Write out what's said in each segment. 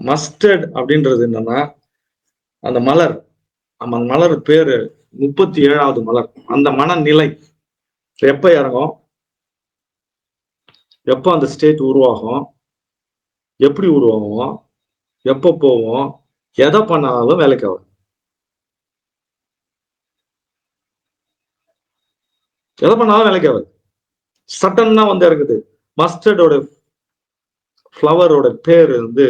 Mustard அப்படின்றது என்னன்னா அந்த மலர் அந்த மலர் பேரு முப்பத்தி ஏழாவது மலர். அந்த மனநிலை. எப்ப இறங்கும்? எப்போ அந்த ஸ்டேட் உருவாகும்? எப்படி உருவாகும்? எப்போ போவோம் எதை பண்ணாலும் வேலைக்கு ஆகும் எதை பண்ணாலும் வேலைக்கு ஆகுது. சட்டன்னா வந்து இருக்குது மஸ்டர்டோட ஃப்ளவரோட பேர் வந்து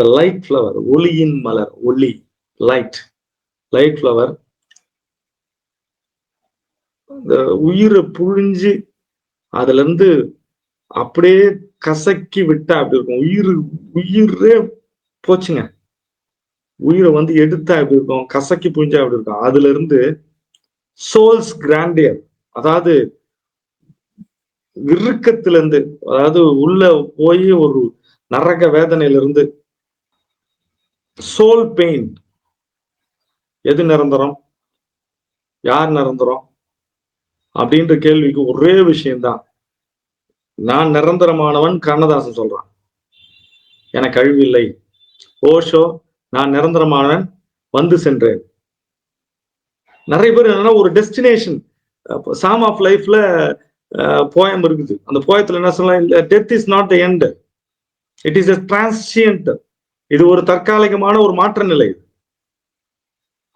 த லைட் ஃப்ளவர் ஒளியின் மலர் ஒளி லைட் லைட் ஃப்ளவர் இந்த உயிரை புழிஞ்சு அதுல இருந்து அப்படியே கசக்கி விட்டா அப்படி இருக்கும். உயிர் உயிரே போச்சுங்க. உயிரை வந்து எடுத்தா அப்படி இருக்கும் கசக்கி புழிஞ்சா அப்படி இருக்கும். அதுல இருந்து சோல்ஸ் கிராண்டியர் அதாவது இறுக்கத்துல இருந்து அதாவது உள்ள போய் ஒரு நரக வேதனையில இருந்து சோல் பெயின் எது நிரந்தரம்? யார் நிரந்தரம்? அப்படின்ற கேள்விக்கு ஒரே விஷயம்தான். நான் நிரந்தரமானவன் கண்ணதாசன் சொல்றான். எனக்கு அழிவில்லை ஓஷோ நான் நிரந்தரமானவன் வந்து சென்றேன். நிறைய பேர் என்னன்னா ஒரு டெஸ்டினேஷன் சாம் ஆஃப் லைஃப்ல போயம் இருக்குது. அந்த போயத்துல என்ன சொல்லலாம் death is not the end it is a transient இது ஒரு தற்காலிகமான ஒரு மாற்ற நிலை.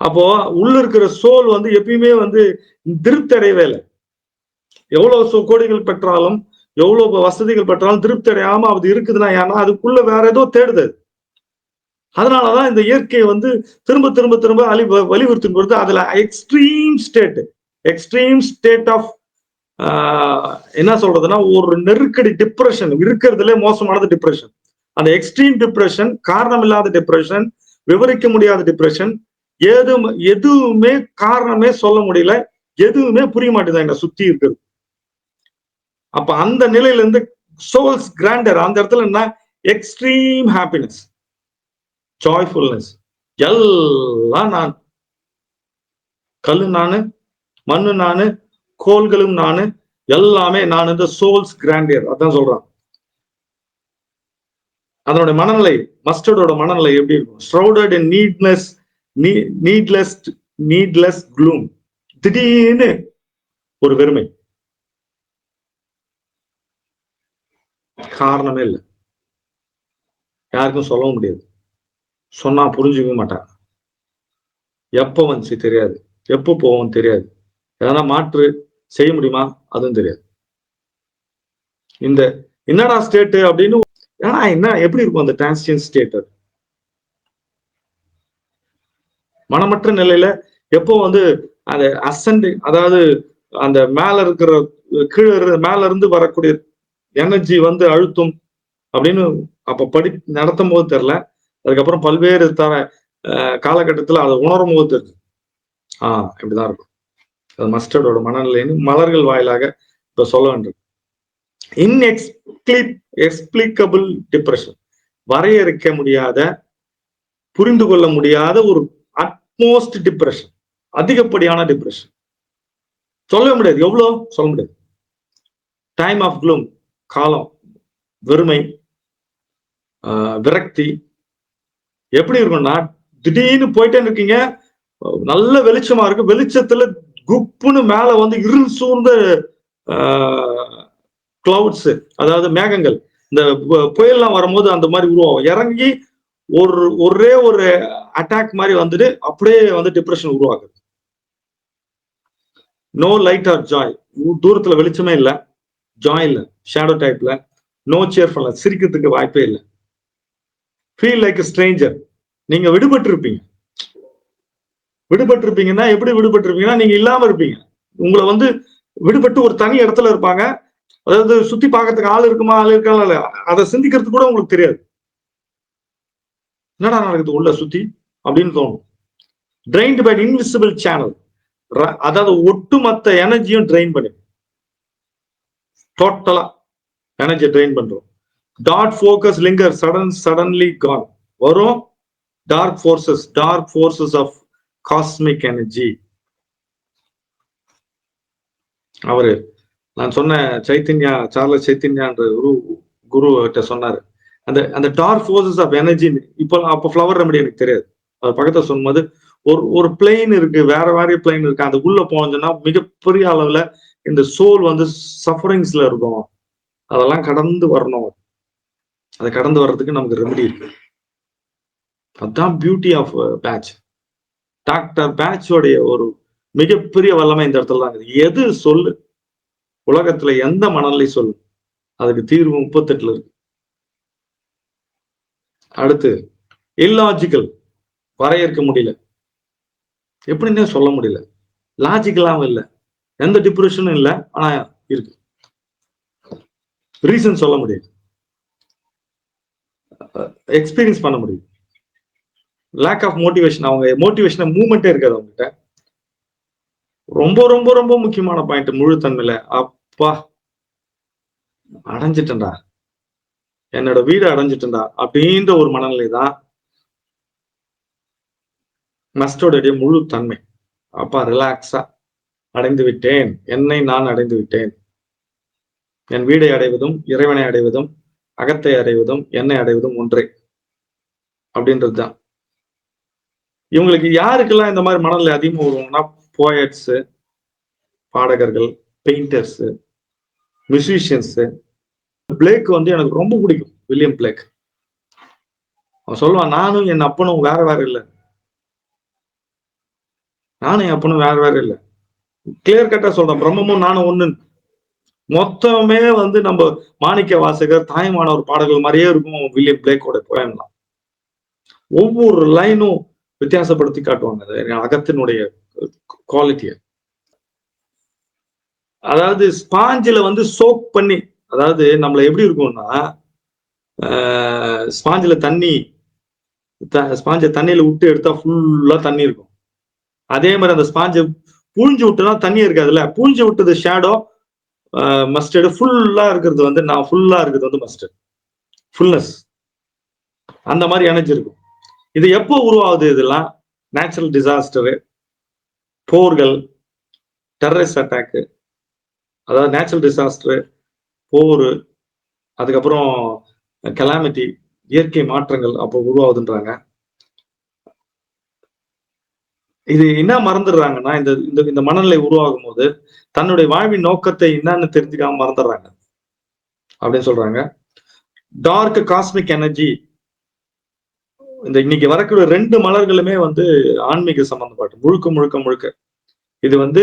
அப்போ உள்ள இருக்கிற சோல் வந்து எப்பயுமே வந்து திருப்தி அடையவே இல்லை எவ்வளவு கோடிகள் பெற்றாலும் எவ்வளவு வசதிகள் பெற்றாலும் திருப்தி அடையாம அது இருக்குதுன்னா ஏன்னா அதுக்குள்ள வேற ஏதோ தேடுது. அதனாலதான் இந்த இயற்கையை வந்து திரும்ப திரும்ப திரும்ப அழி வலியுறுத்தும் பொழுது அதுல extreme state extreme state of என்ன சொல்றதுன்னா ஒரு நெருக்கடி டிப்ரெஷன் இருக்கிறதுல மோசமானது டிப்ரெஷன் அந்த எக்ஸ்ட்ரீம் டிப்ரெஷன் காரணம் இல்லாத டிப்ரெஷன் விவரிக்க முடியாத டிப்ரெஷன் எதுவும் எதுவுமே காரணமே சொல்ல முடியல எதுவுமே புரிய மாட்டேங்குது என்ன சுத்தி இருக்கிறது. அப்ப அந்த நிலையில இருந்து சோல்ஸ் கிராண்டர் அந்த இடத்துல என்ன? எக்ஸ்ட்ரீம் ஹாப்பினஸ் ஜாய்ஃபுல்னஸ் எல்லாம் நான். கல்லு நானு மண்ணு நானு கோள்களும் நானு எல்லாமே நான் இந்த சோல்ஸ் கிராண்டியர் அதான் சொல்றான். அதனோட மனநிலை மஸ்டர்டோட மனநிலை எப்படி இருக்கும்? Shrouded in neatness needless needless gloom திடீர்னு ஒரு வெறுமை. காரணமே இல்லை. யாருக்கும் சொல்லவும் முடியாது. சொன்னா புரிஞ்சுக்கவே மாட்டாங்க. எப்போ வந்துச்சு தெரியாது. எப்போ போவோம் தெரியாது. எதனா மாற்று செய்ய முடியுமா? அதுவும் தெரியாது. இந்த என்னடா ஸ்டேட்டு அப்படின்னு ஏன்னா என்ன எப்படி இருக்கும் அந்த டிரான்சியன் ஸ்டேட் மனமற்ற நிலையில எப்போ வந்து அந்த அசண்ட் அதாவது அந்த மேல இருக்கிற கீழே மேல இருந்து வரக்கூடிய எனர்ஜி வந்து அழுத்தும் அப்படின்னு அப்ப படி நடத்தும் போது தெரில அதுக்கப்புறம் பல்வேறு தர காலகட்டத்தில் அதை உணரும் போது தெரியுது ஆஹ் இப்படிதான் இருக்கும். அது மஸ்டர்டோட மனநிலைன்னு மலர்கள் வாயிலாக இப்ப சொல்ல வேண்டும். எக்ஸ்பிளி எக்ஸ்பிளிக்கபிள் டிப்ரெஷன் வரையறுக்க முடியாத புரிந்து கொள்ள முடியாத ஒரு அட்மோஸ்ட் டிப்ரெஷன் அதிகப்படியான டிப்ரெஷன் சொல்ல முடியாது. எவ்வளோ? சொல்ல முடியாது. டைம் ஆஃப் க்ளூம் காலம் வெறுமை விரக்தி. எப்படி இருக்கும்னா திடீர்னு போயிட்டே இருக்கீங்க. நல்ல வெளிச்சமா இருக்கு. வெளிச்சத்துல குப்புன்னு மேல வந்து இருள் சூழ்ந்த கிளவுட்ஸ் அதாவது மேகங்கள். இந்த புயல்லாம் வரும்போது அந்த மாதிரி உருவாகும். இறங்கி ஒரு ஒரே ஒரு அட்டாக் மாதிரி வந்துட்டு அப்படியே வந்து டிப்ரெஷன் உருவாகுது நோ லைட் ஆர் ஜாய் தூரத்துல வெளிச்சமே இல்லை. ஜாய் இல்லை. ஷேடோ டைப்ல நோ சேர்ஃபுல்ல சிரிக்கிறதுக்கு வாய்ப்பே இல்லை. ஃபீல் லைக் ஸ்ட்ரேஞ்சர் நீங்க விடுபட்டு இருப்பீங்க விடுபட்டு இருப்பீங்கன்னா எப்படி விடுபட்டு இருப்பீங்கன்னா நீங்க இல்லாம இருப்பீங்க. உங்களை வந்து விடுபட்டு ஒரு தனி இடத்துல இருப்பாங்க. அதாவது சுத்தி பார்க்கறதுக்கு ஆள் இருக்குமா ஆள் இருக்கா அதை சிந்திக்கிறதுக்கு கூட உங்களுக்கு தெரியாது. என்னடா நடக்குது உள்ள சுத்தி? அப்படின்னு தோணும். ட்ரைன்டு பை இன்விசிபிள் சேனல் அதாவது ஒட்டுமொத்த எனர்ஜியும் ட்ரைன் பண்ணி டோட்டலா எனர்ஜி ட்ரைன் பண்றோம். Dot focus linger sudden suddenly gone வரும். Dark forces dark forces of cosmic energy அவரு நான் சொன்ன சைத்தன்யா சார்லஸ் சைத்தன்யான்ற குரு குரு கிட்ட சொன்னாரு. அந்த அந்த டார்க் ஃபோர்ஸஸ் ஆஃப் எனர்ஜி இப்போ அப்போ ஃப்ளவர் ரெமடி எனக்கு தெரியாது. அது பக்கத்தில் சொல்லும்போது ஒரு ஒரு பிளெயின் இருக்கு வேற வேற பிளெயின் இருக்கு அந்த உள்ள போனோம்னா மிகப்பெரிய அளவுல இந்த சோல் வந்து சஃபரிங்ஸ்ல இருக்கும். அதெல்லாம் கடந்து வரணும். அதை கடந்து வர்றதுக்கு நமக்கு ரெமடி இருக்கு. அதுதான் பியூட்டி ஆஃப் பேட்ச் டாக்டர் பேட்சோடைய ஒரு மிகப்பெரிய வல்லமை இந்த இடத்துல தான் இருக்குது. எது சொல்லு? உலகத்துல எந்த மணலை சொல் அதுக்கு தீர்வு முப்பத்தெட்டுல இருக்கு. அடுத்து இல்லாஜிக்கல் வரையறுக்க முடியல. எப்படின்னே சொல்ல முடியல. லாஜிக்கலாவும் இல்லை. எந்த டிப்ரெஷனும் இல்லை. ஆனா இருக்கு. ரீசன் சொல்ல முடியும் எக்ஸ்பீரியன்ஸ் பண்ண முடியும் லேக் ஆஃப் மோட்டிவேஷன் அவங்க மோட்டிவேஷன் மூவ்மெண்ட்டே இருக்காது அவங்ககிட்ட. ரொம்ப ரொம்ப ரொம்ப முக்கியமான பாயிண்ட் முழு தன்மையில. அப்பா அடைஞ்சிட்டேன்டா. என்னோட வீடு அடைஞ்சிட்டேன்டா அப்படின்ற ஒரு மனநிலை தான் மஸ்டோடைய முழு தன்மை. அப்பா ரிலாக்ஸா அடைந்து விட்டேன். என்னை நான் அடைந்து விட்டேன். என் வீடை அடைவதும் இறைவனை அடைவதும் அகத்தை அடைவதும் என்னை அடைவதும் ஒன்றே அப்படின்றது தான் இவங்களுக்கு யாருக்கெல்லாம் இந்த மாதிரி மனநிலை அதிகமாக வருவாங்கன்னா போயட்ஸு பாடகர்கள் பெயிண்டர்ஸு மியூசிஷியன்ஸு பிளேக் வந்து எனக்கு ரொம்ப பிடிக்கும் வில்லியம் பிளேக் அவன் சொல்லுவான் நானும் என் அப்பனும் வேற வேற இல்லை. நானும் என் அப்பனும் வேற வேற இல்லை. கிளியர் கட்டா சொல்றேன் பிரம்மமும் நானும் ஒண்ணு. மொத்தமே வந்து நம்ம மாணிக்க வாசகர் தாய்மானவர் பாடல்கள் மாதிரியே இருக்கும் வில்லியம் பிளேக்கோட போயம்லாம் ஒவ்வொரு லைனும் வித்தியாசப்படுத்தி காட்டுவாங்க. அகத்தினுடைய குவாலிட்டிய அதாவது ஸ்பாஞ்சில வந்து சோக் பண்ணி அதாவது நம்மளை எப்படி இருக்கும்னா ஸ்பாஞ்சில் தண்ணி ஸ்பாஞ்சை தண்ணியில் விட்டு எடுத்தா ஃபுல்லாக தண்ணி இருக்கும். அதே மாதிரி அந்த ஸ்பாஞ்சை பூஞ்சு விட்டுனா தண்ணி இருக்காதுல்ல? பூஞ்சு விட்டது ஷேடோ மஸ்டர்டு ஃபுல்லாக இருக்கிறது வந்து நான் ஃபுல்லாக இருக்கிறது வந்து மஸ்டர்ட் ஃபுல்னஸ் அந்த மாதிரி எனர்ஜி இருக்கும். இது எப்போ உருவாகுது இதெல்லாம்? நேச்சுரல் டிசாஸ்டரு போர்கள் டெரரிஸ்ட் அட்டாக்கு அதாவது நேச்சுரல் டிசாஸ்டர் போர் அதுக்கப்புறம் கலாமிட்டி இயற்கை மாற்றங்கள் அப்போ உருவாகுதுன்றாங்க. இது என்ன மறந்துடுறாங்கன்னா இந்த இந்த இந்த மனநிலை உருவாகும் போது தன்னுடைய வாழ்வின் நோக்கத்தை என்னன்னு தெரிஞ்சுக்காம மறந்துடுறாங்க. அப்படின்னு சொல்றாங்க. டார்க் காஸ்மிக் எனர்ஜி இந்த இன்னைக்கு வரக்கூடிய ரெண்டு மலர்களுமே வந்து ஆன்மீக சம்பந்தப்பட்டு முழுக்க முழுக்க முழுக்க. இது வந்து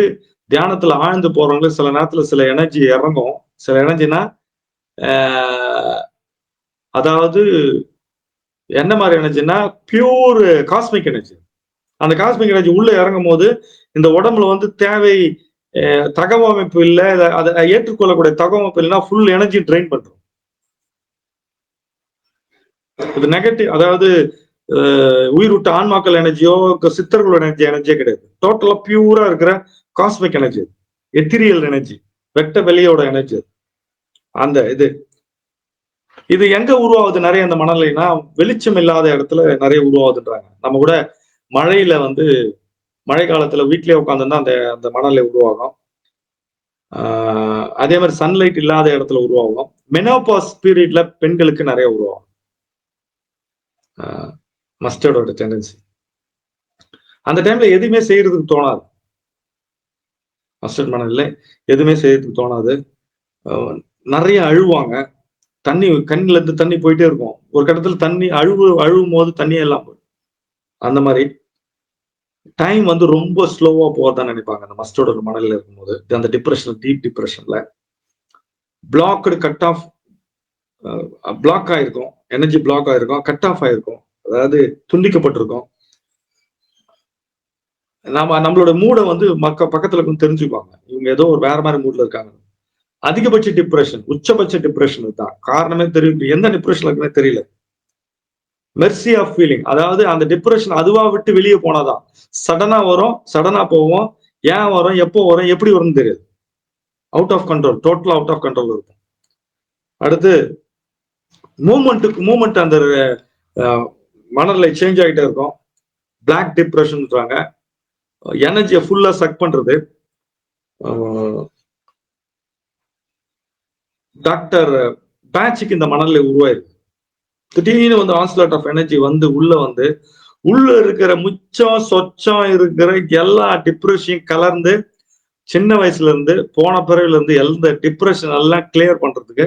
தியானத்துல ஆழ்ந்து போறவங்களுக்கு சில நேரத்துல சில எனர்ஜி இறங்கும். சில எனர்ஜினா அதாவது என்ன மாதிரி எனர்ஜினா பியூர் காஸ்மிக் எனர்ஜி அந்த காஸ்மிக் எனர்ஜி உள்ள இறங்கும் போது இந்த உடம்புல வந்து தேவை தகவமைப்பு இல்லை. அதை ஏற்றுக்கொள்ளக்கூடிய தகவமைப்பு இல்லைன்னா ஃபுல் எனர்ஜி ட்ரெயின் பண்றோம். இது நெகட்டிவ் அதாவது உயிர் விட்ட ஆன்மாக்கள் எனர்ஜியோ சித்தர்களோட எனர்ஜி எனர்ஜியோ கிடையாது. டோட்டலா பியூரா இருக்கிற காஸ்மிக் எனர்ஜி எத்திரியல் எனர்ஜி வெட்ட வெளியோட எனர்ஜி அந்த இது. இது எங்க உருவாகுது நிறைய அந்த மணலைனா வெளிச்சம் இல்லாத இடத்துல நிறைய உருவாகுதுன்றாங்க. நம்ம கூட மழையில வந்து மழை காலத்துல வீட்லயே உட்காந்துருந்தா அந்த அந்த மணலை உருவாகும். அதே மாதிரி சன்லைட் இல்லாத இடத்துல உருவாகும். மெனோபாஸ் பீரியட்ல பெண்களுக்கு நிறைய உருவாகும். மஸ்டர்டோட டெண்டன்சி அந்த டைம்ல எதுவுமே செய்யறதுக்கு தோணாது. மஸ்டர்ட் மணல்ல எதுவுமே செய்யறதுக்கு தோணாது. நிறைய அழுவாங்க. தண்ணி கண்ணில இருந்து தண்ணி போயிட்டே இருக்கும். ஒரு கட்டத்துல தண்ணி அழுவு அழுவும் போது தண்ணி எல்லாம் போயிடும். அந்த மாதிரி டைம் வந்து ரொம்ப ஸ்லோவா போகிறதா நினைப்பாங்க. அந்த மஸ்டோட மணலில் இருக்கும்போது அந்த டிப்ரெஷன் டீப் டிப்ரெஷன்ல பிளாக்டு கட் ஆஃப் பிளாக் ஆயிருக்கும். எனர்ஜி பிளாக் ஆயிருக்கும். கட் ஆஃப் ஆயிருக்கும். அதாவது துண்டிக்கப்பட்டிருக்கும். நாம நம்மளோட மூடை வந்து மக்க பக்கத்துல கொஞ்சம் தெரிஞ்சுக்குவாங்க. இவங்க ஏதோ ஒரு வேற மாதிரி மூட்ல இருக்காங்க. அதிகபட்ச டிப்ரெஷன் உச்சபட்ச டிப்ரெஷன் தான் காரணமே தெரியும் எந்த டிப்ரெஷன் இருக்குன்னு தெரியல. மெர்சி ஆஃப் ஃபீலிங் அதாவது அந்த டிப்ரெஷன் அதுவா விட்டு வெளியே போனாதான். சடனா வரும் சடனா போவோம். ஏன் வரும் எப்போ வரும் எப்படி வரும்னு தெரியாது. Out of control total out of control இருக்கும் அடுத்து மூமெண்ட்டுக்கு மூமெண்ட் அந்த மனநிலை சேஞ்ச் ஆகிட்டே இருக்கும். பிளாக் டிப்ரெஷன்ன்றாங்க எனர்ஜியை ஃபுல்லா சக் பண்றது. டாக்டர் பேட்சுக்கு இந்த மணல்ல உருவாயிருக்கு. திடீர்னு வந்து ஆன்ஸ்லாட் ஆஃப் எனர்ஜி வந்து உள்ள வந்து உள்ள இருக்கிற முச்சம் சொச்சம் இருக்கிற எல்லா டிப்ரெஷனையும் கலர்ந்து சின்ன வயசுல இருந்து போன பிறகுல இருந்து எந்த டிப்ரெஷன் எல்லாம் கிளியர் பண்றதுக்கு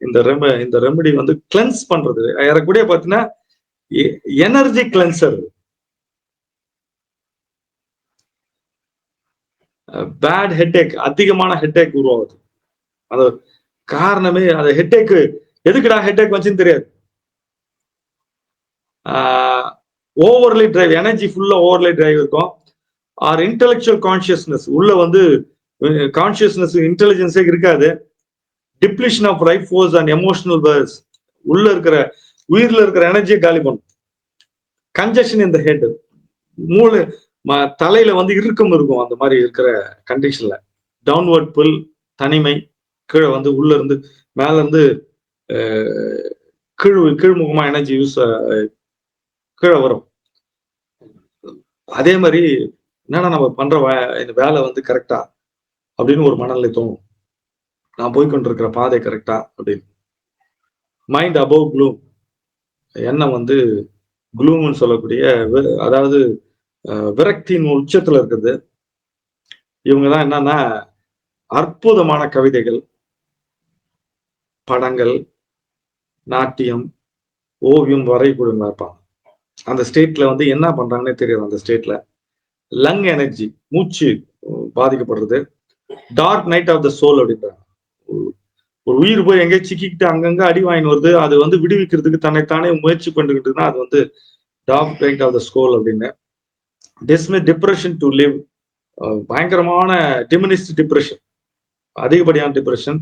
இந்த ரெம இந்த ரெமெடி வந்து கிளென்ஸ் பண்றது. ஏறக்கூடிய பார்த்தீங்கன்னா எனர்ஜி கிளென்சர் பேட் ஹெட்டேக் அதிகமான ஹெட்டேக் உருவாகுது. அது காரணமே அந்த ஹெட்டேக்கு எதுக்குடா ஹெட்டேக் வச்சுன்னு தெரியாது. ஓவர்லி டிரைவ் எனர்ஜி ஃபுல்லா ஓவர்லி டிரைவ் இருக்கும். ஆர் இன்டெலெக்சுவல் கான்சியஸ்னஸ் உள்ள வந்து கான்சியஸ்னஸ் இன்டெலிஜென்ஸே இருக்காது. Depletion of right force and emotional purse உள்ள இருக்கிற உயிர்ல இருக்கிற எனர்ஜியை காலி பண்ணும். கன்ஜெஷன் இந்த ஹெட் மூளை தலையில வந்து இறுக்கம் இருக்கும் அந்த மாதிரி இருக்கிற கண்டிஷன்ல டவுன்வர்ட் புல் தனிமை கீழே வந்து உள்ள இருந்து மேல இருந்து கீழ் கீழ்முகமா எனர்ஜி யூஸ் கீழே வரும். அதே மாதிரி என்னன்னா நம்ம பண்ற இந்த வேலை வந்து கரெக்டா அப்படின்னு ஒரு மனநிலை தோணும். நான் போய்கொண்டிருக்கிற பாதை கரெக்டா அப்படின்னு. மைண்ட் அபவ் க்ளூம் எண்ணம் வந்து குளூம்னு சொல்லக்கூடிய அதாவது விரக்தியின் உச்சத்துல இருக்குது. இவங்க தான் என்னன்னா அற்புதமான கவிதைகள். படங்கள் நாட்டியம் ஓவியம் வரைக்கூடியவங்களா இருப்பாங்க அந்த ஸ்டேட்ல வந்து என்ன பண்றாங்கன்னே தெரியாது அந்த ஸ்டேட்ல. லங் எனர்ஜி மூச்சு பாதிக்கப்படுறது. Dark night of the soul அப்படின்றாங்க. ஒரு உயிர் போய் எங்கேயும் சிக்கிக்கிட்டு அங்கங்க அடி வாங்கின்னு வருது அது வந்து விடுவிக்கிறதுக்கு தன்னைத்தானே முயற்சி பண்ணிக்கிட்டுனா அது வந்து top paint of the soul அப்படின்னு. டிஸ்மி டிப்ரெஷன் டு லிவ் பயங்கரமான டிமினிஸ்ட் டிப்ரெஷன் அதிகப்படியான டிப்ரெஷன்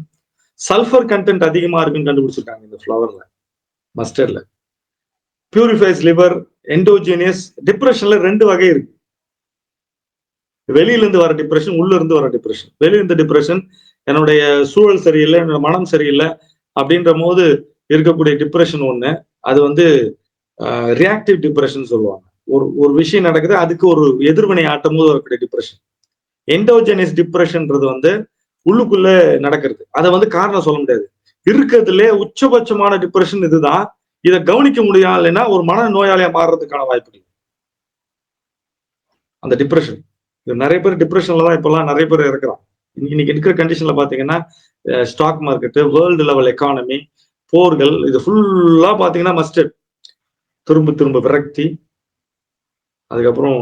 சல்ஃபர் கண்டென்ட் அதிகமா இருக்குன்னு கண்டுபிடிச்சிருக்காங்க இந்த ஃப்ளவர்ல மஸ்டர்ல பியூரிஃபைஸ் லிவர் எண்டோஜீனியஸ் டிப்ரெஷன்ல ரெண்டு வகை இருக்கு. வெளியில இருந்து வர டிப்ரெஷன் உள்ள இருந்து வர டிப்ரெஷன் வெளியில இருந்து டிப்ரெஷன் என்னுடைய சூழல் சரியில்லை என்னோட மனம் சரியில்லை அப்படின்ற போது இருக்கக்கூடிய டிப்ரெஷன் ஒண்ணு. அது வந்து ரியாக்டிவ் டிப்ரெஷன் சொல்லுவாங்க. ஒரு ஒரு விஷயம் நடக்குது அதுக்கு ஒரு எதிர்வினை ஆட்டும் போது வரக்கூடிய டிப்ரெஷன் என்டோஜெனிஸ் டிப்ரெஷன்ன்றது வந்து உள்ளுக்குள்ள நடக்கிறது. அதை வந்து காரணம் சொல்ல முடியாது. இருக்கிறதுல உச்சபட்சமான டிப்ரெஷன் இதுதான். இதை கவனிக்க முடியலைன்னா ஒரு மன நோயாளியா மாறுறதுக்கான வாய்ப்பு அந்த டிப்ரெஷன் நிறைய பேர் டிப்ரெஷன்ல தான் இப்பெல்லாம் நிறைய பேர் இருக்கிறான் இன்னைக்கு இருக்கிற கண்டிஷன்ல பாத்தீங்கன்னா stock market world level economy போர்கள் இது ஃபுல்லா பாத்தீங்கன்னா மஸ்டட் திரும்ப திரும்ப விரக்தி. அதுக்கப்புறம்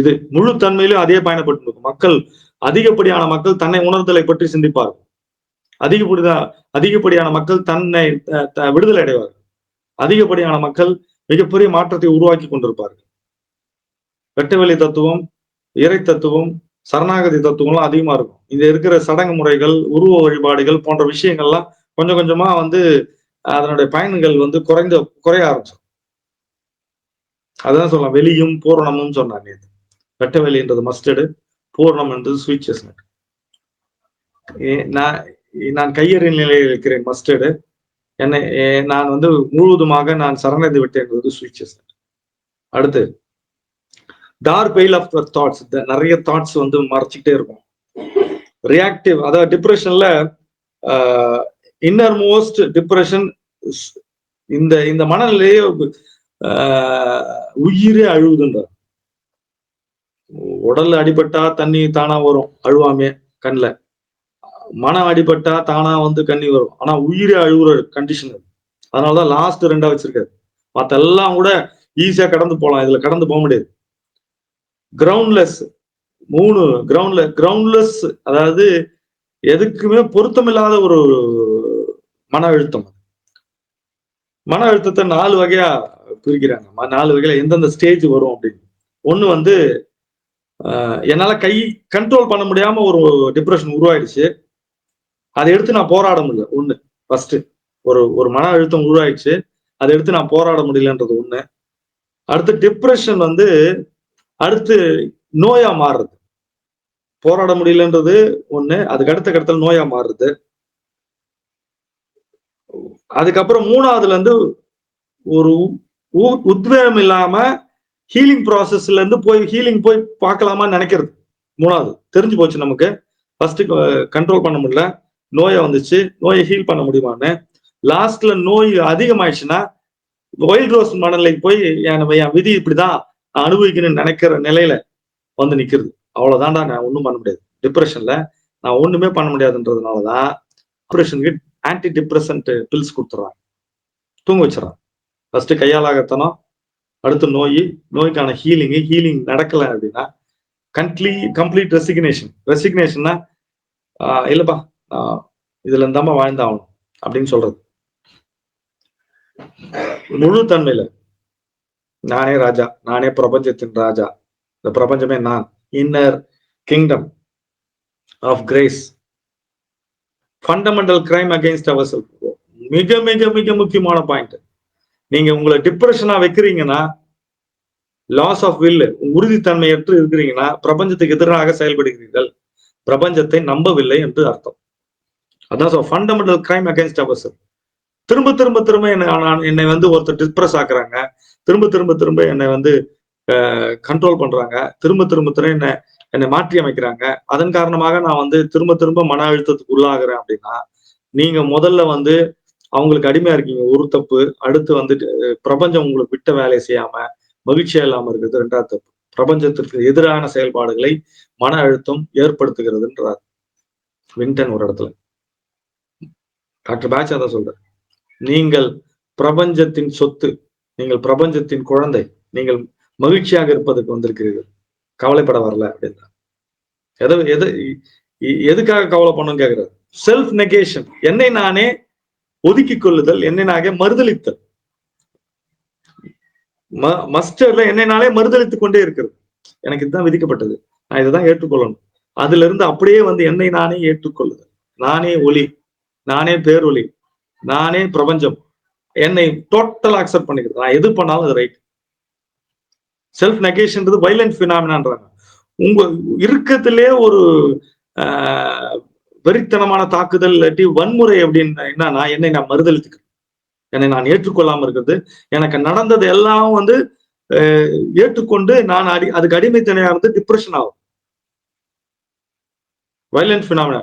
இது முழு தன்மையிலும் அதே பயணப்பட்டு இருக்கும் மக்கள் அதிகப்படியான மக்கள் தன்னை உணர்தலை பற்றி சிந்திப்பார்கள். அதிகப்படிதான் அதிகப்படியான மக்கள் தன்னை விடுதலை அடைவார்கள். அதிகப்படியான மக்கள் மிகப்பெரிய மாற்றத்தை உருவாக்கி கொண்டிருப்பார்கள். வெட்டவெளி தத்துவம் இறை தத்துவம் சரணாகதி தத்துவம்லாம் அதிகமா இருக்கும். இந்த இருக்கிற சடங்கு முறைகள் உருவ வழிபாடுகள் போன்ற விஷயங்கள்லாம் கொஞ்சம் கொஞ்சமா வந்து அதனுடைய பயன்கள் வந்து குறைந்த குறைய ஆரம்பிச்சோம் அதான் சொல்லலாம். வெளியும் பூரணமும் சொன்னாங்க இது. வெட்ட வெளின்றது மஸ்டர்டு பூர்ணம் என்றது ஸ்வீட் செஸ்னட் நான் நான் கையறிய நிலையில் இருக்கிறேன் மஸ்டர்டு என்னை நான் வந்து முழுவதுமாக நான் சரணடைந்து விட்டேன் என்பது ஸ்வீட் செஸ்னட் அடுத்து டார்க் பெயில் ஆஃப் தாட்ஸ் நிறைய தாட்ஸ் வந்து மறைச்சிக்கிட்டே இருக்கும். ரியாக்டிவ் அதாவது டிப்ரெஷன்ல இன்னர் மோஸ்ட் டிப்ரெஷன் இந்த இந்த மனநிலையே உயிரே அழுகுதுன்ற உடல்ல அடிபட்டா தண்ணி தானா வரும் அழுவாமே கண்ணில் மனம் அடிபட்டா தானா வந்து கண்ணி வரும். ஆனா உயிரே அழுகுற கண்டிஷன் அதனாலதான் லாஸ்ட் ரெண்டா வச்சிருக்காரு. மத்த எல்லாம் கூட ஈஸியா கடந்து போகலாம் இதுல கடந்து போக முடியாது. கிரவுண்ட்லெஸ் மூணு கிரவுண்ட்ல கிரவுண்ட்லெஸ் அதாவது எதுக்குமே பொருத்தமில்லாத ஒரு மன அழுத்தம் மன அழுத்தத்தை நாலு வகையா பிரிக்கிறாங்க. நாலு வகையில எந்தெந்த ஸ்டேஜ் வரும் அப்படின்னு. ஒண்ணு வந்து என்னால கை கண்ட்ரோல் பண்ண முடியாம ஒரு டிப்ரெஷன் உருவாயிடுச்சு. அதை எடுத்து நான் போராட முடியல. ஒண்ணு ஃபர்ஸ்ட் ஒரு ஒரு மன அழுத்தம் உருவாயிடுச்சு. அதை எடுத்து நான் போராட முடியலன்றது ஒண்ணு. அடுத்து டிப்ரெஷன் வந்து அடுத்து நோயா மாறுறது. போராட முடியலன்றது ஒண்ணு அதுக்கு அடுத்த கடத்தல் நோயா மாறுறது. அதுக்கப்புறம் மூணாவதுல இருந்து ஒரு உத்வேகம் இல்லாம ஹீலிங் ப்ராசஸ்ல இருந்து போய் ஹீலிங் போய் பார்க்கலாமான்னு நினைக்கிறது. மூணாவது தெரிஞ்சு போச்சு நமக்கு. ஃபர்ஸ்ட் கண்ட்ரோல் பண்ண முடியல. நோயை வந்துச்சு. நோயை ஹீல் பண்ண முடியுமான்னு. லாஸ்ட்ல நோய் அதிகமாயிடுச்சுன்னா ஒயில்ட் ரோஸ் மனநிலைக்கு போய் என் விதி இப்படிதான். அனுபவிக்கணும்னு நினைக்கிற நிலையில வந்து நிக்கிறது. அவ்வளவுதான்டா நான் ஒண்ணும் பண்ண முடியாது. டிப்ரெஷன்ல நான் ஒண்ணுமே பண்ண முடியாதுன்றதுனாலதான் டிப்ரெஷனுக்கு ஆன்டி டிப்ரெசன்ட் பில்ஸ் கொடுத்துறாங்க. தூங்க வச்சிடறாங்க. ஃபர்ஸ்ட் கையாலாகத்தனம் அடுத்து நோய் நோய்க்கான ஹீலிங் ஹீலிங் நடக்கல அப்படின்னா கம்ப்ளீ கம்ப்ளீட் ரெசிக்னேஷன் ரெசிக்னேஷன்னா இல்லப்பா நான் இதுல இருந்தாம வாழ்ந்தாகணும் அப்படின்னு சொல்றது. முழு தன்மையில. நானே ராஜா நானே பிரபஞ்சத்தின் ராஜா. இந்த பிரபஞ்சமே நான். Inner kingdom of grace fundamental crime against our self மிக மிக மிக முக்கியமான பாயிண்ட் நீங்க உங்களை டிப்ரெஷனா வைக்கிறீங்கன்னா லாஸ் ஆஃப் வில் உறுதித்தன்மையற்று இருக்கிறீங்கன்னா பிரபஞ்சத்துக்கு எதிராக செயல்படுகிறீர்கள். பிரபஞ்சத்தை நம்பவில்லை என்று அர்த்தம். அதான் fundamental crime against our self திரும்ப திரும்ப திரும்ப என்னை என்னை வந்து ஒருத்தர் டிப்ரெஸ் ஆக்குறாங்க. திரும்ப திரும்ப திரும்ப என்னை வந்து கண்ட்ரோல் பண்றாங்க. திரும்ப திரும்ப திரும்ப என்னை என்னை மாற்றி அமைக்கிறாங்க. அதன் காரணமாக நான் வந்து திரும்ப திரும்ப மன அழுத்தத்துக்கு உள்ளாகிறேன் அப்படின்னா நீங்க முதல்ல வந்து அவங்களுக்கு அடிமையா இருக்கீங்க. ஒரு தப்பு அடுத்து வந்துட்டு பிரபஞ்சம் உங்களுக்கு விட்ட வேலையை செய்யாம மகிழ்ச்சியா இல்லாம இருக்கிறது ரெண்டாவது தப்பு. பிரபஞ்சத்திற்கு எதிரான செயல்பாடுகளை மன அழுத்தம் ஏற்படுத்துகிறதுன்றார். வின்டன் ஒரு இடத்துல. டாக்டர் பேட்ச் தான் சொல்றாரு. நீங்கள் பிரபஞ்சத்தின் சொத்து நீங்கள் பிரபஞ்சத்தின் குழந்தை நீங்கள் மகிழ்ச்சியாக இருப்பதற்கு வந்திருக்கிறீர்கள். கவலைப்பட வரல அப்படின்னா. எதை எது எதுக்காக கவலை பண்ணும் கேட்கிறாரு? செல்ஃப் நெகேஷன் என்னை நானே ஒதுக்கி கொள்ளுதல் என்னை நானே மறுதளித்தல் மஸ்டர்ல என்னை நானே மறுதளித்துக் கொண்டே இருக்கிறது. எனக்கு இதுதான் விதிக்கப்பட்டது. நான் இதை தான் ஏற்றுக்கொள்ளணும். அதுல இருந்து அப்படியே வந்து என்னை நானே ஏற்றுக்கொள்ளுதல். நானே ஒளி நானே பேரொளி நானே பிரபஞ்சம். என்னை டோட்டல் அக்செப்ட் பண்ணிக்கிறது நான் எது பண்ணாலும் அது ரைட் செல்ஃப் நெகேஷன்றது வைலண்ட் பினாமினான்றாங்க உங்க இருக்கத்திலே ஒரு வெறித்தனமான தாக்குதல் இல்லாட்டி வன்முறை அப்படின்னு என்னன்னா என்னை நான் மறுதளித்துக்கிறேன். என்னை நான் ஏற்றுக்கொள்ளாம இருக்கிறது. எனக்கு நடந்தது எல்லாம் வந்து ஏற்றுக்கொண்டு நான் அடி அதுக்கு அடிமைத்தனையா இருந்து டிப்ரெஷன் ஆகும். வைலண்ட் பினாமினா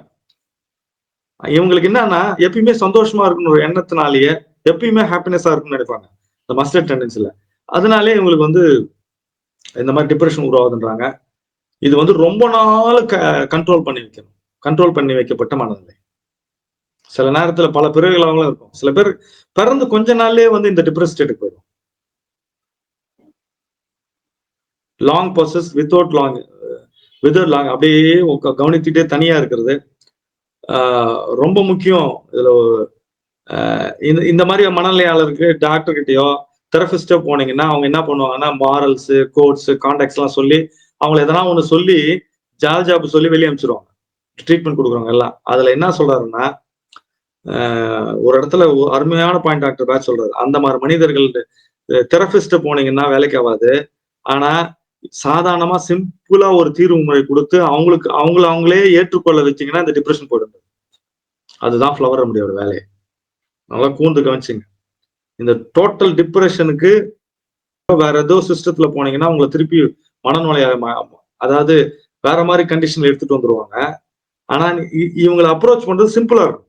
இவங்களுக்கு என்னன்னா எப்பயுமே சந்தோஷமா இருக்கணும் ஒரு எண்ணத்தினாலேயே எப்பயுமே ஹாப்பினஸா இருக்கும்னு நினைப்பாங்க. இந்த மஸ்டர் டெண்டன்சில அதனாலே இவங்களுக்கு வந்து இந்த மாதிரி டிப்ரெஷன் உருவாகுதுன்றாங்க. இது வந்து ரொம்ப நாள் க கண்ட்ரோல் பண்ணி வைக்கணும். கண்ட்ரோல் பண்ணி வைக்கப்பட்ட மனநிலை. சில நேரத்துல பல பிறகுகளாகவும் இருக்கும். சில பேர் பிறந்து கொஞ்ச நாள்லயே வந்து இந்த டிப்ரெஸ் ஸ்டேட்டுக்கு போயிடும். Long process without long without long அப்படியே கவனித்துட்டே தனியா இருக்கிறது ரொம்ப முக்கியம். இதுல இந்த இந்த மாதிரி மனநிலையாளருக்கு டாக்டர் கிட்டயோ தெரபிஸ்டோ போனீங்கன்னா அவங்க என்ன பண்ணுவாங்கன்னா மாரல்ஸ் கோட்ஸ் கான்டாக்ட்ஸ் எல்லாம் சொல்லி அவங்களை எதனா ஒன்று சொல்லி ஜால் ஜாப் சொல்லி வெளியே அனுப்பிச்சிருவாங்க. ட்ரீட்மெண்ட் கொடுக்குறவங்க எல்லாம். அதுல என்ன சொல்றாருன்னா ஒரு இடத்துல அருமையான பாயிண்ட் டாக்டர் பேர் சொல்றாரு. அந்த மாதிரி மனிதர்கள் தெரபிஸ்ட் போனீங்கன்னா வேலைக்கு ஆகாது. ஆனா சாதாரணமா சிம்பிளா ஒரு தீர்வு முறை கொடுத்து அவங்களுக்கு அவங்கள அவங்களே ஏற்றுக்கொள்ள வச்சீங்கன்னா இந்த டிப்ரெஷன் போயிடும். அதுதான் ஃப்ளவர் ரெமடியோட வேலையை. நல்லா கூந்து கவனிச்சிங்க. இந்த டோட்டல் டிப்ரெஷனுக்கு வேற ஏதோ சிஸ்டத்துல போனீங்கன்னா உங்களை திருப்பி மனநோய அதாவது வேற மாதிரி கண்டிஷன்ல எடுத்துட்டு வந்துருவாங்க. ஆனா இவங்களை அப்ரோச் பண்றது சிம்பிளா இருக்கும்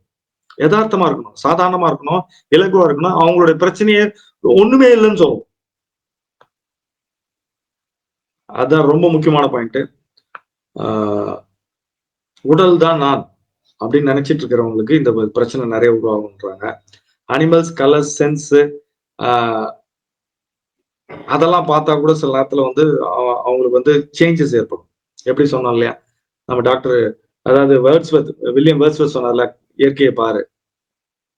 யதார்த்தமா இருக்கணும். சாதாரணமா இருக்கணும். இலகுவா இருக்கணும். அவங்களுடைய பிரச்சனையே ஒண்ணுமே இல்லைன்னு சொல்லும் அதான் ரொம்ப முக்கியமான பாயிண்ட் உடல் தான் நான். அப்படின்னு நினைச்சிட்டு இருக்கிறவங்களுக்கு இந்த பிரச்சனை நிறைய உருவாகுன்றாங்க அனிமல்ஸ் கலர்ஸ் சென்ஸ் அதெல்லாம் பார்த்தா கூட சில நேரத்துல வந்து அவங்களுக்கு வந்து சேஞ்சஸ் ஏற்படும். எப்படி சொன்னோம் இல்லையா? நம்ம டாக்டர் அதாவது வேர்ட்ஸ்வர்த் வில்லியம் வேர்ட்ஸ்வர்த் சொன்னார்ல இயற்கையை பாரு.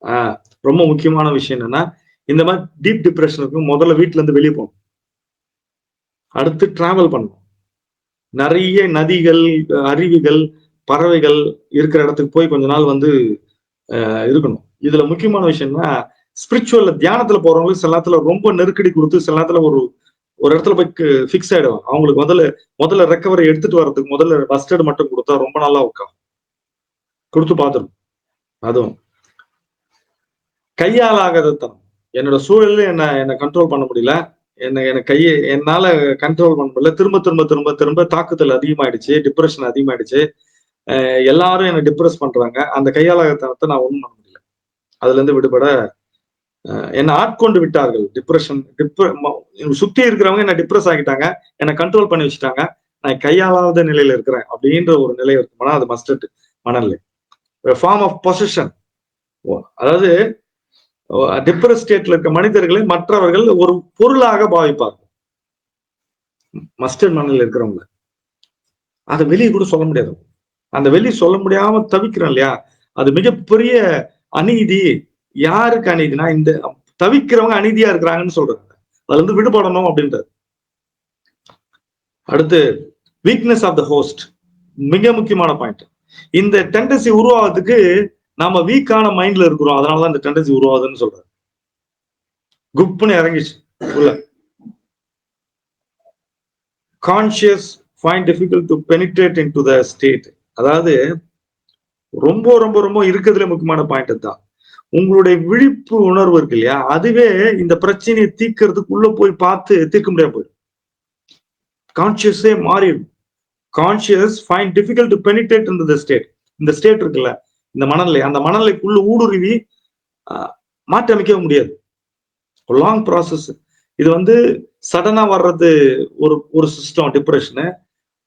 ஆஹ் ரொம்ப முக்கியமான விஷயம் என்னன்னா இந்த மாதிரி டீப் டிப்ரெஷனுக்கு முதல்ல வீட்டுல இருந்து வெளியே போகணும். அடுத்து டிராவல் பண்ணணும். நிறைய நதிகள் அருவிகள் பறவைகள் இருக்கிற இடத்துக்கு போய் கொஞ்ச நாள் வந்து இருக்கணும். இதுல முக்கியமான விஷயம்னா ஸ்பிரிச்சுவல்ல தியானத்துல போறவங்களுக்கு சில நேரத்துல ரொம்ப நெருக்கடி கொடுத்து சில நேரத்துல ஒரு ஒரு இடத்துல போய் ஃபிக்ஸ் ஆயிடுவாங்க. அவங்களுக்கு முதல்ல முதல்ல ரெக்கவரி எடுத்துட்டு வர்றதுக்கு முதல்ல ஃபர்ஸ்ட் மட்டும் கொடுத்தா ரொம்ப நல்லா உட்காம் கொடுத்து பார்த்துரும். அதுவும். கையால் ஆகாததான் என்னோட சூழல்ல என்ன என்ன கண்ட்ரோல் பண்ண முடியல. என்ன எனக்கு கையை என்னால கண்ட்ரோல் பண்ண முடியல. திரும்ப திரும்ப திரும்ப திரும்ப தாக்குதல் அதிகமாயிடுச்சு டிப்ரெஷன் அதிகமாயிடுச்சு. எல்லாரும் என்னை டிப்ரெஸ் பண்றாங்க. அந்த கையாளகத்தனத்தை நான் ஒன்றும் பண்ண முடியல. அதுல இருந்து விடுபட என்னை ஆட்கொண்டு விட்டார்கள். டிப்ரெஷன் டிப்ர சுத்தி இருக்கிறவங்க என்ன டிப்ரெஸ் ஆகிட்டாங்க என்னை கண்ட்ரோல் பண்ணி வச்சுட்டாங்க. நான் கையாளாத நிலையில இருக்கிறேன் அப்படின்ற ஒரு நிலை இருக்குமானா அது மஸ்டர்ட் மணல் ஃபார்ம் ஆஃப் பொசிஷன் அதாவது டிப்ரஸ் ஸ்டேட்ல இருக்க மனிதர்களை மற்றவர்கள் ஒரு பொருளாக பாவிப்பார்கள். மஸ்டர்ட் மணல் இருக்கிறவங்க அதை வெளியே கூட சொல்ல முடியாது அந்த வெளி சொல்ல முடியாம தவிக்கிறோம் இல்லையா? அது மிகப்பெரிய அநீதி. யாருக்கு அநீதினா இந்த தவிக்கிறவங்க அநீதியா இருக்கிறாங்கன்னு சொல்றாங்க. அதுல இருந்து விடுபடணும் அப்படின்றது. அடுத்து வீக்னஸ் ஆஃப் த ஹோஸ்ட் மிக முக்கியமான பாயிண்ட் இந்த டெண்டன்சி உருவாகிறதுக்கு நாம வீக்கான மைண்ட்ல இருக்கிறோம். அதனாலதான் இந்த டெண்டன்சி உருவாகுதுன்னு சொல்றாரு. குப்புன்னு இறங்கிச்சு உள்ள. Conscious find difficult to penetrate into the state அதாவது ரொம்ப ரொம்ப ரொம்ப இருக்கிறதுல முக்கியமான பாயிண்ட் தான் உங்களுடைய விழிப்பு உணர்வு இருக்கு இல்லையா? அதுவே இந்த பிரச்சனையை தீர்க்கறதுக்கு உள்ள போய் பார்த்து தீர்க்க முடியாது போயிடும். கான்சியஸே மாறிடும். Conscious fine difficult to penetrate இந்த ஸ்டேட் இந்த ஸ்டேட் இருக்குல்ல இந்த மணல்லை அந்த மணலைக்குள்ள ஊடுருவி மாற்றி அமைக்கவே முடியாது. லாங் ப்ராசஸ் இது வந்து சடனா வர்றது ஒரு ஒரு சிஸ்டம் டிப்ரெஷனு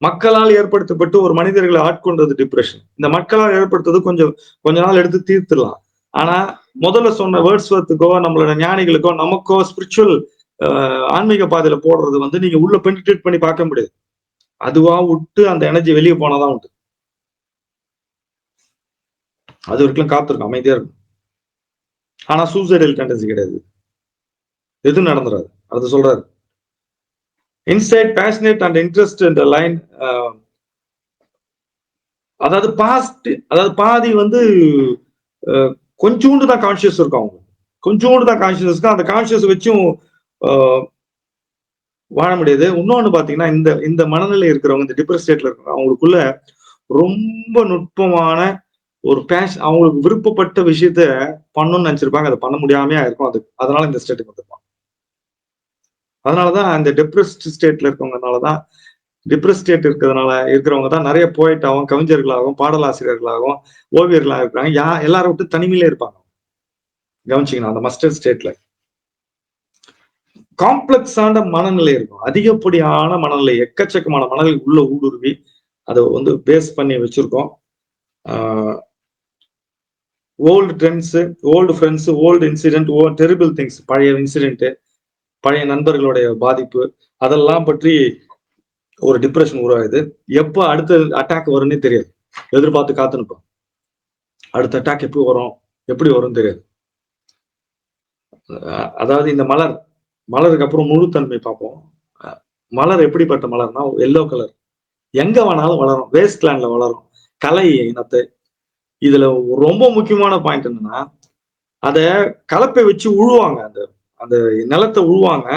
மக்களால் ஏற்படுத்தப்பட்டு ஒரு மனிதர்களை ஆட்கொண்டது டிப்ரெஷன் இந்த மக்களால் ஏற்படுத்தது கொஞ்சம் கொஞ்ச நாள் எடுத்து தீர்த்துடலாம். ஆனா முதல்ல சொன்ன வேர்ட்ஸ் ஒர்த்துக்கோ நம்மளோட ஞானிகளுக்கோ நமக்கோ ஸ்பிரிச்சுவல் ஆன்மீக பாதையில போடுறது வந்து நீங்க உள்ள பெனிட்ரேட் பண்ணி பார்க்க முடியாது. அதுவா விட்டு அந்த எனர்ஜி வெளியே போனாதான் உண்டு. அது வரைக்கும் காத்திருக்கும் அமைதியா இருக்கும் ஆனா சூசைடல் டெண்டன்சி கிடையாது. எதுவும் நடந்துடாது அது சொல்றாரு. இன்சைட் பேஷனேட் அண்ட் இன்ட்ரெஸ்ட் என்ற லைன் அதாவது பாஸ்ட் அதாவது பாதி வந்து கொஞ்சோண்டு தான் கான்சியஸ் இருக்கும் அவங்க. கொஞ்சோண்டு தான் கான்சியஸ் இருக்கும். அந்த கான்சியஸ் வச்சும் வாழ முடியாது. இன்னொன்னு பாத்தீங்கன்னா இந்த இந்த மனநிலை இருக்கிறவங்க இந்த டிப்ரெஸ் ஸ்டேட்ல இருக்கிறவங்க அவங்களுக்குள்ள ரொம்ப நுட்பமான ஒரு பேஷன் அவங்களுக்கு விருப்பப்பட்ட விஷயத்த பண்ணணும்னு நினைச்சிருப்பாங்க. அதை பண்ண முடியாமையா இருக்கும். அது அதனால இந்த ஸ்டேட்டுக்கு வந்துருப்பாங்க. அதனாலதான் அந்த டிப்ரெஸ்ட் ஸ்டேட்ல இருக்கவங்கனாலதான் டிப்ரெஸ் ஸ்டேட் இருக்கிறதுனால இருக்கிறவங்க தான் நிறைய போயிட்டாகவும் கவிஞர்களாகவும் பாடலாசிரியர்களாகவும் ஓவியர்களாக இருக்கிறாங்க. யா எல்லாரும் விட்டு தனிமையிலே இருப்பாங்க. கவனிச்சிங்கன்னா அந்த மஸ்டர் ஸ்டேட்ல காம்ப்ளெக்ஸான மனநிலை இருக்கும். அதிகப்படியான மனநிலை எக்கச்சக்கமான மனநிலை உள்ள ஊடுருவி அதை வந்து பேஸ் பண்ணி வச்சிருக்கோம். Old trends old friends old incident oh terrible things பழைய இன்சிடென்ட்டு பழைய நண்பர்களுடைய பாதிப்பு அதெல்லாம் பற்றி ஒரு டிப்ரெஷன் உருவாகுது. எப்போ அடுத்த அட்டாக் வரும்னே தெரியாது. எதிர்பார்த்து காத்துனுப்போம் அடுத்த அட்டாக் எப்போ வரும் எப்படி வரும்னு தெரியாது. அதாவது இந்த மலர் மலருக்கு அப்புறம் முழுத்தன்மை பார்ப்போம். மலர் எப்படிப்பட்ட மலர்னா எல்லோ கலர் எங்க வேணாலும் வளரும். வேஸ்ட் லேண்ட்ல வளரும். கலை இனத்தை. இதுல ரொம்ப முக்கியமான பாயிண்ட் என்னன்னா அத கலப்பை வச்சு உழுவாங்க அந்த அந்த நிலத்தை உழுவாங்க.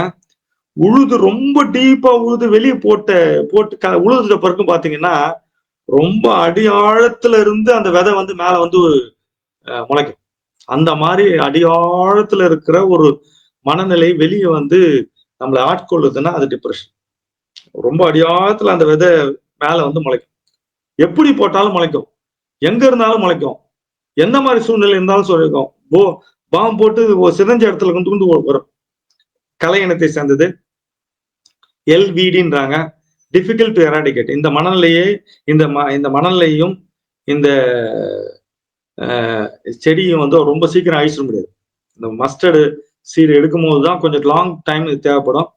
உழுது ரொம்ப டீப்பா உழுது வெளியே போட்ட போட்டு க உழுதுட்ட பிறகு பாத்தீங்கன்னா ரொம்ப அடி ஆழத்துல இருந்து அந்த விதை வந்து மேல வந்து முளைக்கும். அந்த மாதிரி அடி ஆழத்துல இருக்கிற ஒரு மனநிலை வெளியே வந்து நம்மளை ஆட்கொள்ளுதுன்னா அது டிப்ரெஷன் ரொம்ப அடியாழத்துல அந்த விதை மேல வந்து முளைக்கும். எப்படி போட்டாலும் முளைக்கும். எங்க இருந்தாலும் முளைக்கும். எந்த மாதிரி சூழ்நிலை இருந்தாலும் சொல்லிருக்கோம். போ பாம் போட்டு சிதஞ்ச இடத்துல கொண்டு கொண்டு வரும் கலை இனத்தை சேர்ந்தது. எல்விடின்றாங்க. டிஃபிகல்ட் டு எராடிகேட் இந்த மனநிலையே இந்த ம இந்த மனநிலையும் இந்த செடியும் வந்து ரொம்ப சீக்கிரம் அழிச்சிட முடியாது. இந்த மஸ்டர்டு சீடு எடுக்கும் போது தான் கொஞ்சம் லாங் டைம் தேவைப்படும்.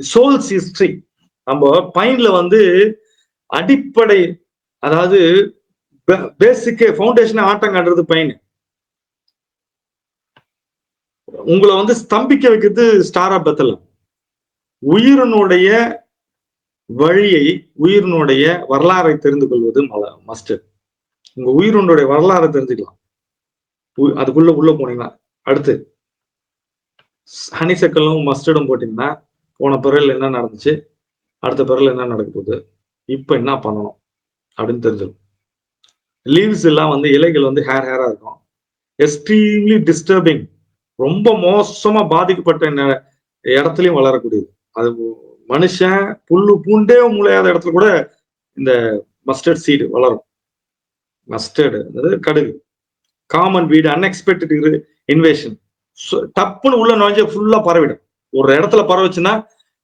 சோல்ஸ் ஹிஸ்ட்ரி நம்ம பைன்ல வந்து அடிப்படை அதாவது பேசிக்கு ஃபவுண்டேஷனை ஆட்டம் காட்டுறது பைன் உங்களை வந்து ஸ்தம்பிக்க வைக்கிறது ஸ்டாரா பெத்தல உயிரினுடைய வழியை உயிரினுடைய வரலாறை தெரிந்து கொள்வது மல மஸ்டர் உங்க உயிரினுடைய வரலாறை தெரிஞ்சுக்கலாம். அதுக்குள்ள உள்ள போனீங்கன்னா அடுத்து. ஹனிசக்கலும் மஸ்டர்டும் போட்டீங்கன்னா போன பிறகு என்ன நடந்துச்சு? அடுத்த பிறகு என்ன நடக்க போகுது? இப்ப என்ன பண்ணணும்? அப்படின்னு தெரிஞ்சிடும். லீவ்ஸ் எல்லாம் வந்து இலைகள் வந்து ஹேர் ஹேரா இருக்கும். எக்ஸ்ட்ரீம்லி டிஸ்டர்பிங் ரொம்ப மோசமா பாதிக்கப்பட்ட இடத்துலயும் வளரக்கூடியது. அது மனுஷன் புல்லு பூண்டே முளையாத இடத்துல கூட இந்த மஸ்டர்ட் சீடு வளரும். மஸ்டர்டு அதாவது கடுகு. காமன் வீடு அன்எக்ஸ்பெக்டட் இன்வேஷன் டப்புன்னு உள்ள நுழைஞ்ச ஃபுல்லா பரவிடும். ஒரு இடத்துல பரவச்சுன்னா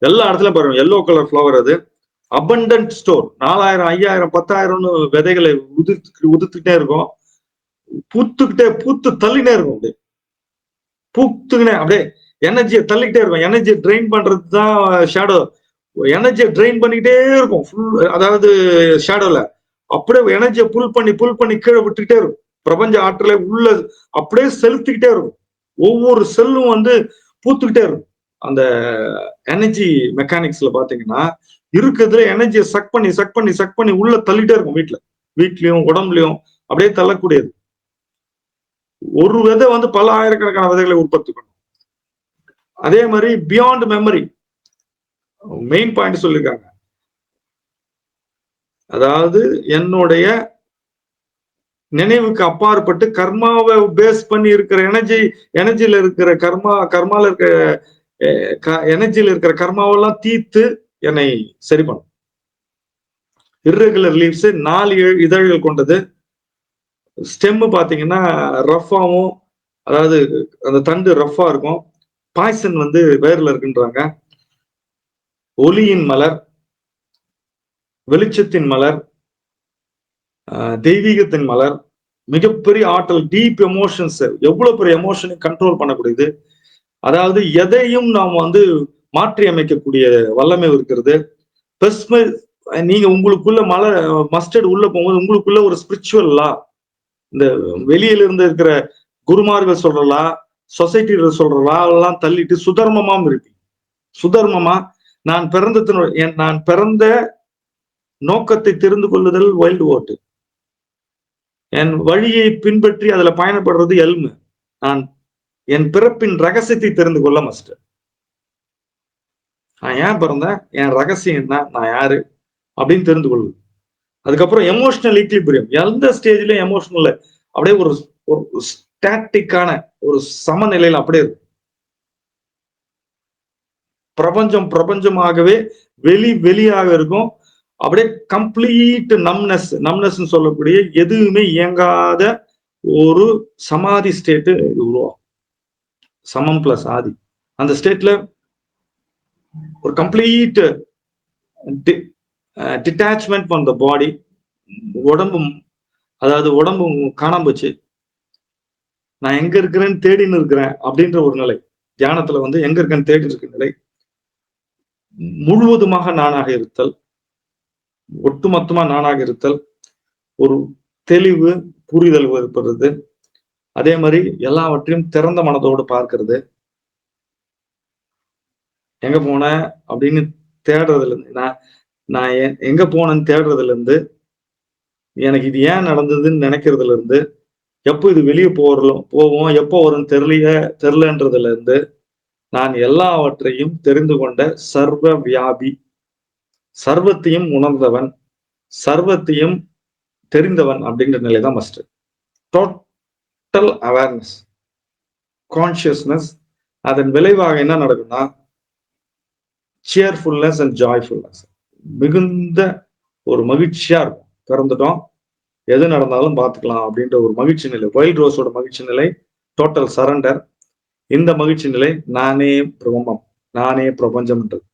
எல்லா இடத்துலயும் பரவும் எல்லோ கலர் ஃப்ளவர் அது. அபண்டன்ட் ஸ்டோர் நாலாயிரம் ஐயாயிரம் பத்தாயிரம்னு விதைகளை உதிர்த்து உதிர்த்துக்கிட்டே இருக்கும். பூத்துக்கிட்டே பூத்து தள்ளினே இருக்கும் அப்படியே. பூத்துக்கினே அப்படியே எனர்ஜியை தள்ளிக்கிட்டே இருக்கும். எனர்ஜியை ட்ரெயின் பண்றது தான் ஷேடோ எனர்ஜியை ட்ரெயின் பண்ணிக்கிட்டே இருக்கும். ஃபுல் அதாவது ஷேடோல அப்படியே எனர்ஜியை புல் பண்ணி புல் பண்ணி கீழே விட்டுக்கிட்டே இருக்கும். பிரபஞ்ச ஆற்றலை உள்ள அப்படியே செலுத்திக்கிட்டே இருக்கும். ஒவ்வொரு செல்லும் வந்து பூத்துக்கிட்டே இருக்கும். அந்த எனர்ஜி மெக்கானிக்ஸ்ல பாத்தீங்கன்னா இருக்கிறதுல எனர்ஜியை சக் பண்ணி சக் பண்ணி சக் பண்ணி உள்ள தள்ளிட்டே இருக்கும் வீட்டுல வீட்லயும் உடம்புலயும் அப்படியே தள்ளக்கூடியது. ஒரு விதை வந்து பல ஆயிரக்கணக்கான விதைகளை உற்பத்தி பண்ணும். அதே மாதிரி பியாண்ட் மெமரி மெயின் பாயிண்ட் சொல்லியிருக்காங்க அதாவது என்னுடைய நினைவுக்கு அப்பாற்பட்டு கர்மாவை பேஸ் பண்ணி இருக்கிற எனர்ஜி எனர்ஜியில இருக்கிற கர்மா கர்மால இருக்கிற எனர்ஜியில இருக்கிற கர்மாவெல்லாம் தீர்த்து என்னை சரி பண்ணும். இர்ரெகுலர் லீவ்ஸ் நாலு இதழ்கள் கொண்டது. ஸ்டெம்மு பார்த்தீங்கன்னா ரஃபாகவும் அதாவது அந்த தண்டு ரஃபாக இருக்கும். பாய்சன் வந்து வேர்ல இருக்குன்றாங்க. ஒலியின் மலர் வெளிச்சத்தின் மலர் தெய்வீகத்தின் மலர் மிகப்பெரிய ஆற்றல் டீப் எமோஷன்ஸ் எவ்வளவு பெரிய எமோஷனை கண்ட்ரோல் பண்ணக்கூடியது. அதாவது எதையும் நாம் வந்து மாற்றி அமைக்கக்கூடிய வல்லமை இருக்கிறது. நீங்க உங்களுக்குள்ள மலர் மஸ்டர்ட் உள்ள போகும்போது உங்களுக்குள்ள ஒரு ஸ்பிரிச்சுவல்லா இந்த வெளியில இருந்து இருக்கிற குருமார்கள் சொல்றலா சொசைட்டில எல்லாம் தள்ளிட்டு சுதர்மமாம் இருப்பீங்க சுதர்மமா நான் பிறந்த நான் பிறந்த நோக்கத்தை தெரிந்து கொள்ளுதல் வைல்டு ஓட்டு என் வழியை பின்பற்றி அதுல பயணப்படுறது எல்மு. நான் என் பிறப்பின் ரகசியத்தை தெரிந்து கொள்ள மஸ்டர் நான் ஏன் பிறந்தேன்? என் ரகசியம் என்ன? நான் யாரு? அப்படின்னு தெரிந்து கொள்வது. அதுக்கப்புறம் எமோஷனல் ஈக்லிபிரியம் எந்த ஸ்டேஜ்ல எமோஷனல் அப்படியே ஒரு ஒரு ஸ்டாட்டிக்கான ஒரு சமநிலையில அப்படியே இருக்கும். பிரபஞ்சம் பிரபஞ்சமாகவே வெளி வெளியாக இருக்கும். அப்படியே கம்ப்ளீட் நம்னஸ் நம்னஸ் சொல்லக்கூடிய எதுவுமே இயங்காத ஒரு சமாதி ஸ்டேட்டு உருவாகும். சமம் பிளஸ் ஆதி. அந்த ஸ்டேட்ல ஒரு complete detachment from the body உடம்பும் அதாவது உடம்பு காணாம போச்சு. நான் எங்க இருக்கிறேன்னு தேடின்னு இருக்கிறேன் அப்படின்ற ஒரு நிலை. தியானத்துல வந்து எங்க இருக்கேன்னு தேடி இருக்க நிலை. முழுவதுமாக நானாக இருத்தல். ஒட்டுமொத்தமா நானாக இருத்தல். ஒரு தெளிவு புரிதல் ஏற்படுறது. அதே மாதிரி எல்லாவற்றையும் திறந்த மனதோடு பார்க்கறது. எங்க போன அப்படின்னு தேடுறதுல இருந்து நான் நான் எங்க போனேன்னு தேடுறதுல இருந்து எனக்கு இது ஏன் நடந்ததுன்னு நினைக்கிறதுல இருந்து எப்போ இது வெளியே போறோம் போவோம் எப்போ வரும் தெரியல தெரிலன்றதுல இருந்து நான் எல்லாவற்றையும் தெரிந்து கொண்ட சர்வ வியாபி சர்வத்தையும் உணர்ந்தவன் சர்வத்தையும் தெரிந்தவன் அப்படிங்கிற நிலை தான் மஸ்ட் டோட்டல் அவேர்னஸ் கான்சியஸ்னஸ் அதன் விளைவாக என்ன நடக்கும்னா சியர்ஃபுல்னஸ் அண்ட் ஜாய்ஃபுல்னஸ் மிகுந்த ஒரு மகிழ்ச்சியா இருக்கும். பிறந்துட்டோம் எது நடந்தாலும் பார்த்துக்கலாம் அப்படின்ற ஒரு மகிழ்ச்சி நிலை. வைல்ட் ரோஸோட மகிழ்ச்சி நிலை டோட்டல் சரண்டர் இந்த மகிழ்ச்சி நிலை நானே பிரம்மம் நானே பிரபஞ்சம்ன்றது